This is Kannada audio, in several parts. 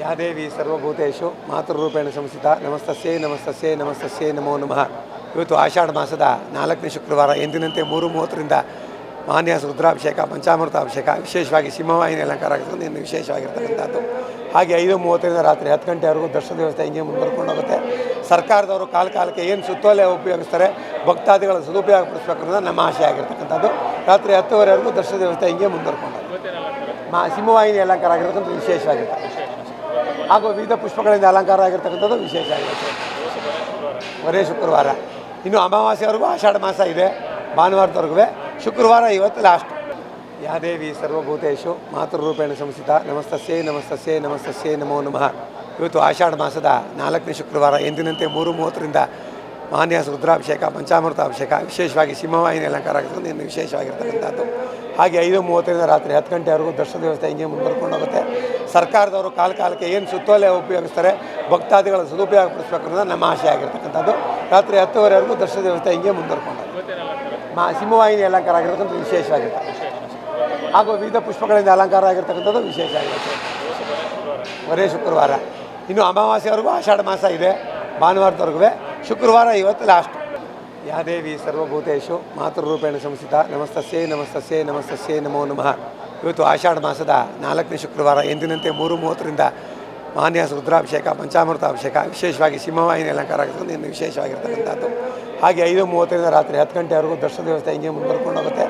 ಯಾ ದೇವಿ ಸರ್ವಭೂತೇಶು ಮಾತೃರೂಪೇಣ ಸಂಸ್ಥಿತ, ನಮಸ್ತಸ್ಯೇ ನಮಸ್ತಸ್ಯೇ ನಮಸ್ತಸ್ಯೇ ನಮೋ ನಮಃ. ಇವತ್ತು ಆಷಾಢ ಮಾಸದ ನಾಲ್ಕನೇ ಶುಕ್ರವಾರ, ಎಂದಿನಂತೆ ಮೂರು ಮೂವತ್ತರಿಂದ ಮಾನ್ಯಾಸ ರುದ್ರಾಭಿಷೇಕ ಪಂಚಾಮೃತ ಅಭಿಷೇಕ ವಿಶೇಷವಾಗಿ ಸಿಂಹವಾಹಿನಿ ಅಲಂಕಾರ ಆಗಿರ್ತದೆ ಇನ್ನು ವಿಶೇಷವಾಗಿರ್ತಕ್ಕಂಥದ್ದು. ಹಾಗೆ ಐದು ಮೂವತ್ತರಿಂದ ರಾತ್ರಿ ಹತ್ತು ಗಂಟೆವರೆಗೂ ದರ್ಶನ ವ್ಯವಸ್ಥೆ ಹಿಂಗೆ ಮುಂದುವರ್ಕೊಂಡು ಹೋಗುತ್ತೆ. ಸರ್ಕಾರದವರು ಕಾಲ ಕಾಲಕ್ಕೆ ಏನು ಸುತ್ತೋಲೆ ಉಪಯೋಗಿಸ್ತಾರೆ, ಭಕ್ತಾದಿಗಳ ಸದುಪಯೋಗ ಪಡಿಸ್ಬೇಕು ಅನ್ನೋದು ನಮ್ಮ ಆಶೆ ಆಗಿರ್ತಕ್ಕಂಥದ್ದು. ರಾತ್ರಿ ಹತ್ತುವರೆವರೆಗೂ ದರ್ಶನ ವ್ಯವಸ್ಥೆ ಹಿಂಗೆ ಮುಂದುವರ್ಕೊಂಡು ಮಾ ಸಿಂಹವಾಹಿನಿ ಅಲಂಕಾರ ಆಗಿರ್ತಕ್ಕಂಥ ವಿಶೇಷವಾಗಿರ್ತದೆ ಹಾಗೂ ವಿವಿಧ ಪುಷ್ಪಗಳಿಂದ ಅಲಂಕಾರ ಆಗಿರ್ತಕ್ಕಂಥದ್ದು ವಿಶೇಷ ಆಗಿರುತ್ತೆ ಬರೇ ಶುಕ್ರವಾರ. ಇನ್ನು ಅಮಾವಾಸ್ಯವರೆಗೂ ಆಷಾಢ ಮಾಸ ಇದೆ. ಭಾನುವಾರದವರೆಗೂ. ಶುಕ್ರವಾರ ಇವತ್ತು ಲಾಸ್ಟ್ ಯಾದೇವಿ ಸರ್ವಭೂತೇಶು ಮಾತೃರೂಪೇಣ ಸಂಸ್ಥಿತ ನಮಸ್ತಸ್ಯೇ ನಮಸ್ತಸ್ಯೇ ನಮಸ್ತಸ್ಯೇ ನಮೋ ನಮಃ. ಇವತ್ತು ಆಷಾಢ ಮಾಸದ ನಾಲ್ಕನೇ ಶುಕ್ರವಾರ ಎಂದಿನಂತೆ ಮೂರು ಮೂವತ್ತರಿಂದ ಮಾನ್ಯಾಸ ರುದ್ರಾಭಿಷೇಕ, ಪಂಚಾಮೃತಾಭಿಷೇಕ, ವಿಶೇಷವಾಗಿ ಸಿಂಹವಾಹಿನಿ ಅಲಂಕಾರ ಆಗಿರ್ತಕ್ಕಂಥ ಇನ್ನು ವಿಶೇಷವಾಗಿರ್ತಕ್ಕಂಥದ್ದು. ಹಾಗೆ ಐದು ಮೂವತ್ತರಿಂದ ರಾತ್ರಿ ಹತ್ತು ಗಂಟೆವರೆಗೂ ದರ್ಶನ ವ್ಯವಸ್ಥೆ ಹಿಂಗೆ ಮುಂದುವರ್ಕೊಂಡು ಹೋಗುತ್ತೆ. ಸರ್ಕಾರದವರು ಕಾಲ ಕಾಲಕ್ಕೆ ಏನು ಸುತ್ತೋಲೆ ಉಪಯೋಗಿಸ್ತಾರೆ, ಭಕ್ತಾದಿಗಳ ಸದುಪಯೋಗ ಪಡಿಸ್ಬೇಕು ಅನ್ನೋದು ನಮ್ಮ ಆಶೆ ಆಗಿರ್ತಕ್ಕಂಥದ್ದು. ರಾತ್ರಿ ಹತ್ತುವರೆವರೆಗೂ ದರ್ಶನ ವ್ಯವಸ್ಥೆ ಹಿಂಗೆ ಮುಂದುವರ್ಕೊಂಡು ಮಾ, ಸಿಂಹವಾಹಿನಿ ಅಲಂಕಾರ ಆಗಿರ್ತಕ್ಕಂಥ ವಿಶೇಷವಾಗಿರ್ತದೆ ಹಾಗೂ ವಿವಿಧ ಪುಷ್ಪಗಳಿಂದ ಅಲಂಕಾರ ಆಗಿರ್ತಕ್ಕಂಥದ್ದು ವಿಶೇಷ ಆಗಿರುತ್ತೆ ಬರೇ ಶುಕ್ರವಾರ. ಇನ್ನು ಅಮಾವಾಸ್ಯವರೆಗೂ ಆಷಾಢ ಮಾಸ ಇದೆ. ಭಾನುವಾರದವರೆಗೂ ಶುಕ್ರವಾರ ಇವತ್ತು ಲಾಸ್ಟ್ ಯಾದೇವಿ ಸರ್ವಭೂತೇಶು, ಮಾತೃರೂಪೇಣ ಸಂಸ್ಥಿತ, ನಮಸ್ತಸ್ಯೇ ನಮಸ್ತಸ್ಯೇ ನಮಸ್ತಸ್ಯೇ ನಮೋ ನಮಃ. ಇವತ್ತು ಆಷಾಢ ಮಾಸದ ನಾಲ್ಕನೇ ಶುಕ್ರವಾರ, ಎಂದಿನಂತೆ ಮೂರು ಮೂವತ್ತರಿಂದ ಮಾನ್ಯಾಸ ರುದ್ರಾಭಿಷೇಕ, ಪಂಚಾಮೃತಾಭಿಷೇಕ, ವಿಶೇಷವಾಗಿ ಸಿಂಹವಾಹಿನಿ ಅಲಂಕಾರ ಆಗಿರ್ತದೆ ಇನ್ನು ವಿಶೇಷವಾಗಿರ್ತಕ್ಕಂಥದ್ದು. ಹಾಗೆ ಐದು ಮೂವತ್ತರಿಂದ ರಾತ್ರಿ ಹತ್ತು ಗಂಟೆವರೆಗೂ ದರ್ಶನ ವ್ಯವಸ್ಥೆ ಹಿಂಗೆ ಮುಂದುವರ್ಕೊಂಡು ಹೋಗುತ್ತೆ.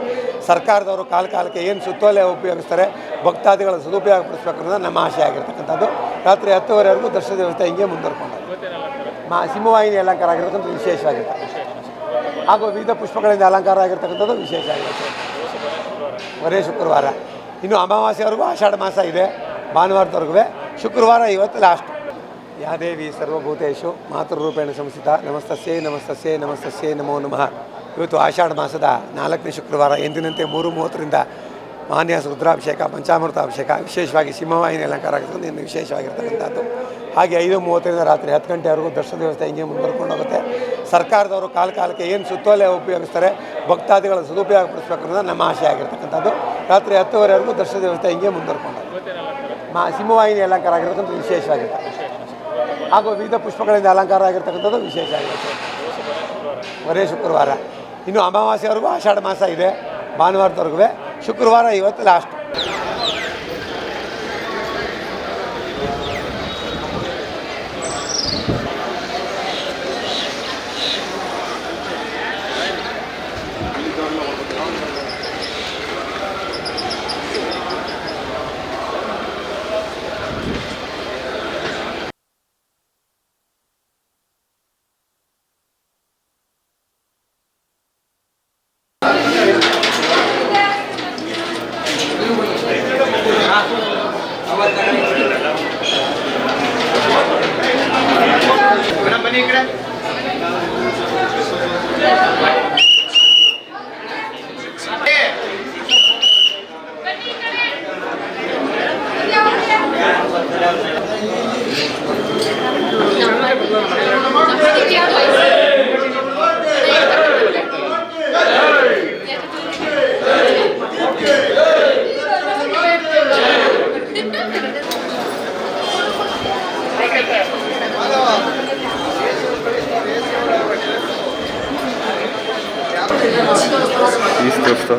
ಸರ್ಕಾರದವರು ಕಾಲ ಕಾಲಕ್ಕೆ ಏನು ಸುತ್ತೋಲೆ ಉಪಯೋಗಿಸ್ತಾರೆ, ಭಕ್ತಾದಿಗಳ ಸದುಪಯೋಗ ಪಡಿಸ್ಬೇಕು ಅನ್ನೋದು ನಮ್ಮ ಆಶೆ ಆಗಿರ್ತಕ್ಕಂಥದ್ದು. ರಾತ್ರಿ ಹತ್ತುವರೆವರೆಗೂ ದರ್ಶನ ವ್ಯವಸ್ಥೆ ಹಿಂಗೆ ಮುಂದುವರ್ಕೊಂಡು ಮಾ ಸಿಂಹವಾಹಿನಿ ಅಲಂಕಾರ ಆಗಿರ್ತಕ್ಕಂಥ ಆಗಿರುತ್ತೆ ಹಾಗೂ ವಿವಿಧ ಪುಷ್ಪಗಳಿಂದ ಅಲಂಕಾರ ಆಗಿರ್ತಕ್ಕಂಥದ್ದು ವಿಶೇಷ ಆಗಿರುತ್ತೆ ಬರೇ ಶುಕ್ರವಾರ. ಇನ್ನು ಅಮಾವಾಸ್ಯವರೆಗೂ ಆಷಾಢ ಮಾಸ ಇದೆ. ಭಾನುವಾರದವರೆಗೂ. ಶುಕ್ರವಾರ ಇವತ್ತು ಲಾಸ್ಟ್ ಯಾದೇವಿ ಸರ್ವಭೂತೇಶು ಮಾತೃರೂಪೇಣ ಸಂಸ್ಥಿತ ನಮಸ್ತಸ್ಯೇ ನಮಸ್ತಸ್ಯೇ ನಮಸ್ತಸ್ಯೇ ನಮೋ ನಮಃ. ಇವತ್ತು ಆಷಾಢ ಮಾಸದ ನಾಲ್ಕನೇ ಶುಕ್ರವಾರ ಎಂದಿನಂತೆ ಮೂರು ಮೂವತ್ತರಿಂದ ಮಾನ್ಯಾಸ ರುದ್ರಾಭಿಷೇಕ, ಪಂಚಾಮೃತಾಭಿಷೇಕ, ವಿಶೇಷವಾಗಿ ಸಿಂಹವಾಹಿನಿ ಅಲಂಕಾರ ಆಗಿರ್ತದೆ ಇನ್ನು ವಿಶೇಷವಾಗಿರ್ತಕ್ಕಂಥದ್ದು. ಹಾಗೆ ಐದು ಮೂವತ್ತರಿಂದ ರಾತ್ರಿ ಹತ್ತು ಗಂಟೆವರೆಗೂ ದರ್ಶನ ವ್ಯವಸ್ಥೆ ಹಿಂಗೆ ಮುಂದುವರ್ಕೊಂಡು ಹೋಗುತ್ತೆ. ಸರ್ಕಾರದವರು ಕಾಲ ಕಾಲಕ್ಕೆ ಏನು ಸುತ್ತೋಲೆ ಉಪಯೋಗಿಸ್ತಾರೆ, ಭಕ್ತಾದಿಗಳ ಸದುಪಯೋಗ ಪಡಿಸ್ಬೇಕು ಅನ್ನೋದು ನಮ್ಮ ಆಶೆ ಆಗಿರ್ತಕ್ಕಂಥದ್ದು. ರಾತ್ರಿ ಹತ್ತುವರೆವರೆಗೂ ದರ್ಶನ ವ್ಯವಸ್ಥೆ ಹಿಂಗೆ ಮುಂದುವರ್ಕೊಂಡು ಮಾ, ಸಿಂಹವಾಹಿನಿ ಅಲಂಕಾರ ಆಗಿರ್ತಕ್ಕಂಥ ವಿಶೇಷವಾಗಿರ್ತದೆ. ಹಾಗೂ ವಿವಿಧ ಪುಷ್ಪಗಳಿಂದ ಅಲಂಕಾರ ಆಗಿರ್ತಕ್ಕಂಥದ್ದು ವಿಶೇಷ ಆಗಿರುತ್ತೆ ಬರೇ ಶುಕ್ರವಾರ. ಇನ್ನು ಅಮಾವಾಸ್ಯವರೆಗೂ ಆಷಾಢ ಮಾಸ ಇದೆ. ಭಾನುವಾರದವರೆಗೂ ಶುಕ್ರವಾರ ಇವತ್ತು ಲಾಸ್ಟ್ Hello. искусства